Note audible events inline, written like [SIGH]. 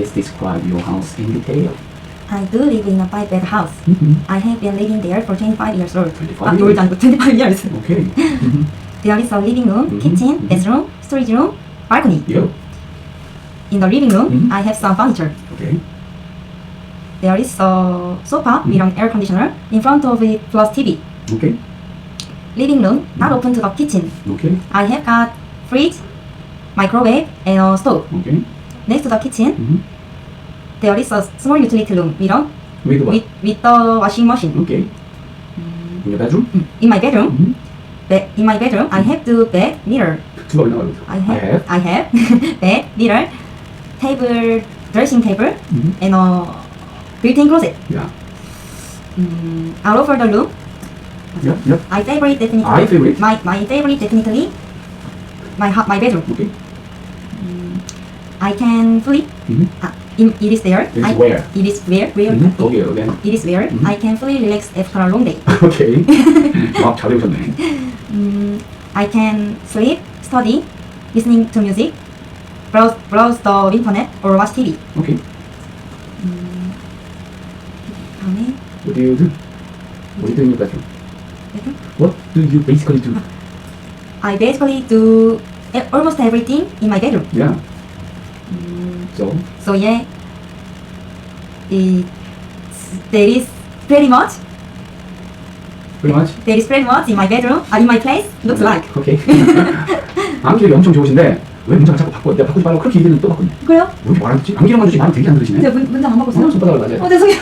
please describe your house in detail? I do live in a five-bed house. Mm-hmm. I have been living there for 25 years old. 25 years? 25 years. [LAUGHS] Okay. Mm-hmm. [LAUGHS] There is a living room, mm-hmm. kitchen, mm-hmm. bedroom, storage room, balcony. Yeah. In the living room, mm-hmm. I have some furniture. Okay. There is a sofa mm-hmm. with an air conditioner. In front of it plus TV. Okay. Living room, not open to the kitchen. Okay. I have got fridge, microwave, and a stove. Okay Next to the kitchen, Mm-hmm. there is a small utility room with, a, With what? with, with the washing machine. Okay. In your bedroom? In my bedroom, Mm-hmm. be- in my bedroom, I have two bed mirror. [LAUGHS] 두 번이나 I I have, have. I have [LAUGHS] bed mirror, table, dressing table, Mm-hmm. and a built-in closet. Yeah. Mm, all over the room, Yeah. Yeah. my favorite definitely. I favorite? My my favorite definitely. My hu- my bedroom. Okay. I can flip. Mm-hmm. Uh, in, it is there. It's I, where? It is where where. Mm-hmm. 거기에요, again. It is where Mhm. I can fully relax after a long day. [LAUGHS] Okay. 와, 잘 외우셨네. Mm, I can sleep, study, listening to music, browse browse the internet or watch TV. Okay. 다음에 What do you do? What do you do in your bedroom? bedroom. What do you basically do? I basically do e- almost everything in my bedroom. Yeah. Mm, So, so yeah, it there is pretty much pretty much. there is pretty much in my bedroom. Uh, in my place looks like. Okay. 암기력이 엄청 좋으신데 왜 문장을 자꾸 바꿔? 내가 바꾸지 말라고 그렇게 얘기했는데 또 바꾸네. 그래요? 왜 이렇게 말안 듣지? 암기력만 좋지 말은 되게 안 들으시네. 제가 문, 문장 안 바꿨어요. 손바닥을 맞아요. 어 죄송해요.